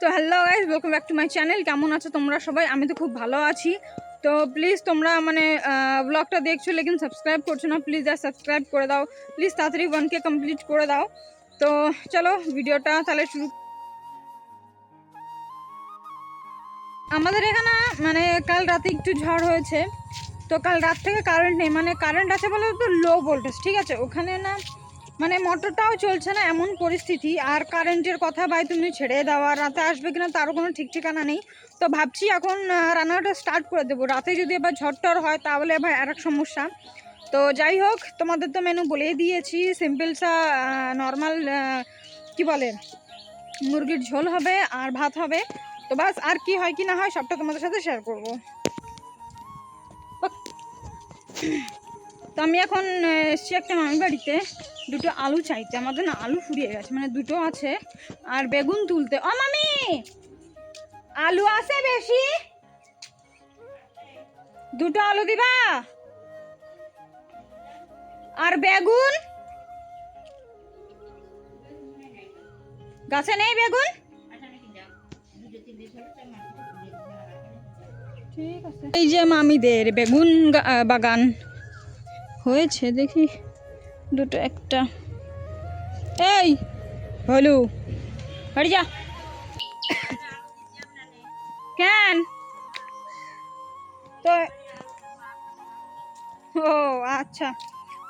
তো hello guys welcome back to my channel কেমন আছো তোমরা সবাই? আমি তো খুব ভালো আছি। তো প্লিজ তোমরা মানে ব্লগটা দেখছ, লেকিন সাবস্ক্রাইব করছ না প্লিজ আর সাবস্ক্রাইব করে দাও। প্লিজ তাড়াতাড়ি ওয়ানকে কমপ্লিট করে দাও। তো চলো, ভিডিওটা তাহলে শুরু। আমাদের এখানে মানে কাল রাতে একটু ঝড় হয়েছে। তো কাল রাত থেকে কারেন্ট নেই মানে কারেন্ট আছে বলে তো লো ভোল্টেজ ঠিক আছে? ওখানে না মানে মোটরটাও চলছে না এমন পরিস্থিতি। আর কারেন্টের কথা ভাই তুমি ছেড়ে দাও, আর রাতে আসবে কিনা তারও কোনো ঠিক ঠিকানা নেই। তো ভাবছি এখন রান্নাটা স্টার্ট করে দেবো। রাতে যদি এবার ঝড়টর হয় তাহলে ভাই আর এক সমস্যা। তো যাই হোক, তোমাদের তো মেনু বলেই দিয়েছি সিম্পল সা নর্মাল কি বলে, মুরগির ঝোল হবে আর ভাত হবে। তো বাস, আর কি হয় কি না হয় সবটা তোমাদের সাথে শেয়ার করব। তো আমি এখন এসছি একটা মামি বাড়িতে। দুটো আলু চাইতে আমাদের না আলু ফুরিয়ে গেছে মানে দুটো আছে। আর বেগুন তুলতে। ও মামি! আলু আছে বেশি? দুটো আলু দিবা? আর বেগুন? গাছে নেই বেগুন? এই যে মামিদের বেগুন বাগান। হয়েছে, দেখি দুটো একটা। এই, হলু, বাড়ি যা। কেন? তো, ও আচ্ছা।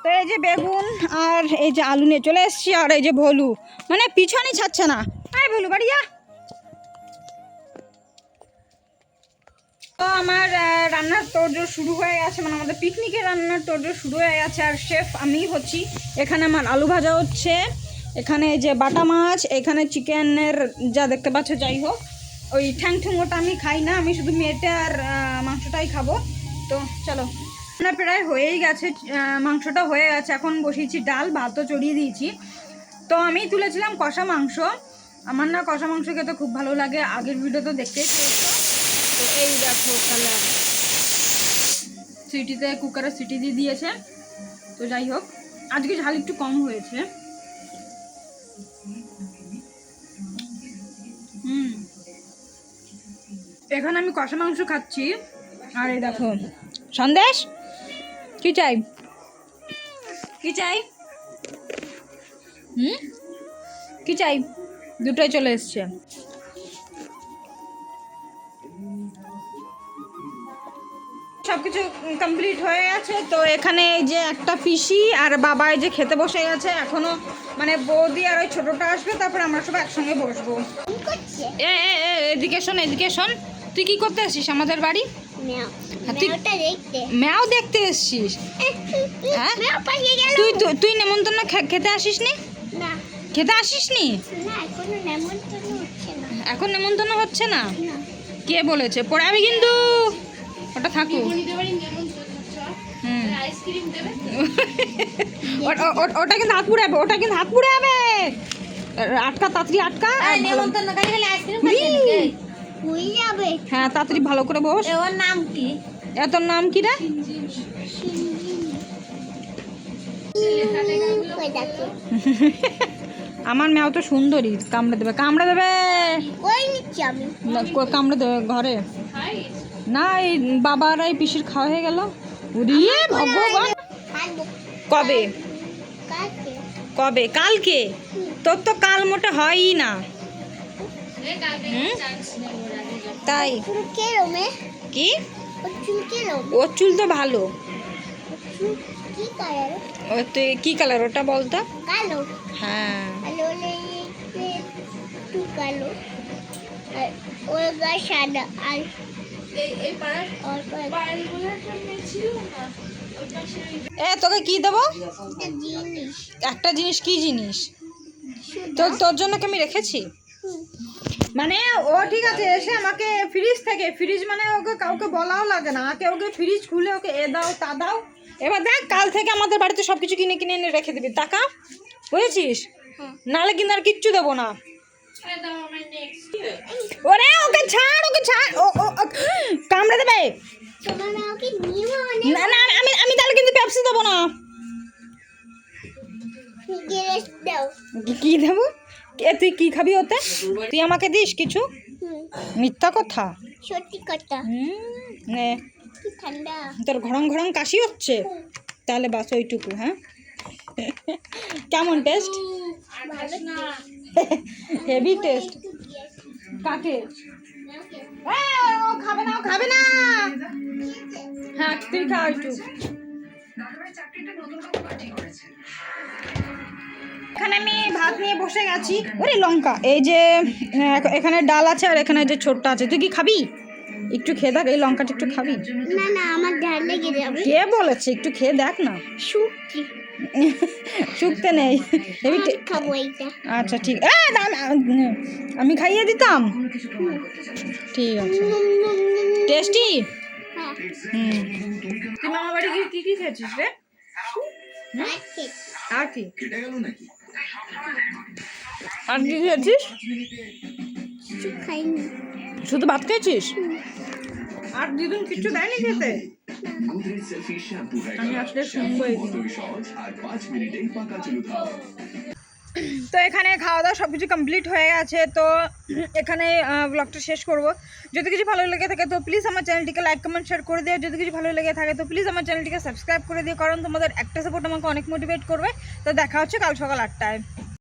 তো এই যে বেগুন আর এই যে আলু নিয়ে চলে এসছি আর এই যে ভলু। মানে পিছনে ছাড়ছে না। আয় ভলু, বাড়ি যা। আমার রান্নার তোড়জোড় শুরু হয়ে গেছে মানে আমাদের পিকনিকের রান্নার তোড়জোড় শুরু হয়ে গেছে। আর শেফ, আমি হচ্ছি এখানে আমার আলু ভাজা হচ্ছে। এখানে যে বাটা মাছ, এখানে চিকেনের যা দেখতে পাচ্ছ, যাই হোক, ওই ঠ্যাং ঠুঙ্গোটা আমি খাই না, আমি শুধু মেটে আর মাংসটাই খাব। তো চলো, রান্না প্রায় হয়েই গেছে মাংসটা হয়ে গেছে, এখন বসিয়েছি ডাল ভাতও চড়িয়ে দিয়েছি। তো আমি তুলেছিলাম কষা মাংস। আমার না কষা মাংস খেতে খুব ভালো লাগে, আগের ভিডিও তো দেখতেই পেয়েছ। তো এই দেখো কালার সিটিতে, কুকারে সিটি দিয়ে দিয়েছে। তো যাই হোক, আজকে ঝাল একটু কম হয়েছে। হুম। এখন আমি কষা মাংস খাচ্ছি। আর এই দেখো, সন্দেশ, কি চাই? কি চাই? হুম? কি চাই? দুটোই চলে এসছে। সবকিছু কমপ্লিট হয়ে গেছে। তো এখানে এই যে একটা পিসি আর বাবা এই যে খেতে বসে গেছে। এখনও মানে বৌদি আর ওই ছোটটা আসবে তারপর আমরা সব একসঙ্গে বসবো। এ এদিকে শোন এদিকে শোন। তুই কি করতে আসিস আমাদের বাড়ি? হ্যাঁ, তুই- দেখতে। ম্যাও দেখতে এসছিস? হ্যাঁ? তুই তুই- নেমন্তন্ন খেতে আসিস নি। খেতে আসিস নি এখনও নেমন্তন্ন হচ্ছে না। কে বলেছে? আমি কিন্তু। ওটা থাকুক। ওটা কিন্তু হাত পুড়ে যাবে ওটা কিন্তু হাত পুড়ে যাবে আটকা তাড়াতাড়ি আটকা! হয়ে যাবে। হ্যাঁ তাড়াতাড়ি ভালো করে বস। ওর নাম কি? এ তোর নাম কি রে? আমার মেয়াও তো সুন্দরী কামড়ে দেবে কামড়ে দেবে। কই নিচ্ছি আমি? না, কো- কামড়ে দেবে ঘরে। না এই বাবার এই পিসির খাওয়া হয়ে গেল। উড়িয়ে ভগবান। কবে? কবে? কালকে? তোর তো কাল মোটে হয়ই না। হুম? তাই? কে? ওর চুল তো ভালো। কি কালার? ও তুই কি কালার? ওটা বলতো কালো। হ্যাঁ। কালো সাদা আর এ তোকে কি দেবো? একটা জিনিস। একটা জিনিস কি জিনিস? তোর তোর জন্য কি আমি রেখেছি? মানে ও ঠিক আছে এসে আমাকে ফ্রিজ থেকে ফ্রিজ মানে ওকে কাউকে বলাও লাগে না। আগে ওকে ফ্রিজ খুলে ওকে এ দাও তা দাও। এবার দেখ কাল থেকে আমাদের বাড়িতে সব কিছু কিনে কিনে এনে রেখে দিবি। টাকা? বুঝেছিস? নাহলে কিন্তু আর কিচ্ছু দেবো না। ওরে, ওকে ছাড় ওকে ছাড়। ও কামড়ে দেবে। না না, আমি আমি তাহলে কিন্তু পেপসি দেবো না। কি- দেবো? এ তুই কি খাবি ওতে? তুই আমাকে দিস কিছু? মিথ্যা কথা? সত্যি কথা নে। তোর ঘরং ঘরং কাশি হচ্ছে? তাহলে বাস ওইটুকু হ্যাঁ? কেমন টেস্ট? হেভি টেস্ট কাকে? খাবে না খাবে না। হ্যাঁ তুই খা একটু। এখানে আমি ভাত নিয়ে বসে গেছি। ওরে লঙ্কা, এই যে এখানে ডাল আছে আর এখানে যে ছোট্ট আছে। তুই কি খাবি? একটু খেয়ে দেখ এই লঙ্কাটা একটু খাবি? না না আমার লেগে যাবে। কে বলেছে? একটু খেয়ে দেখ না। শুকছি শুকতে নেই। হেবি খাব এইটা। আচ্ছা ঠিক। এ, না, না, আমি খাইয়ে দিতাম। ঠিক আছে। টেস্টি? হ্যাঁ। হুম। তুই মামা বাড়ি গিয়ে কি কি খেয়েছিস রে? আর কি? আর কি খেয়েছিস? কিছু খাইনি। শুধু ভাত খেয়েছিস? আর দিদুন কিছু দেয়নি খেতে? আমি আসলে শুনব তো এখানে খাওয়া দাওয়া সব কিছু কমপ্লিট হয়ে গেছে তো এখানে ব্লগটা শেষ করব। যদি কিছু ভালো লেগে থাকে তো প্লিজ আমার চ্যানেলটিকে লাইক কমেন্ট শেয়ার করে দিও। যদি কিছু ভালো লেগে থাকে তো প্লিজ আমার চ্যানেলটিকে সাবস্ক্রাইব করে দিও কারণ তোমাদের একটা সাপোর্ট আমাকে অনেক মোটিভেট করবে। তো দেখা হচ্ছে কাল সকাল আটটায়।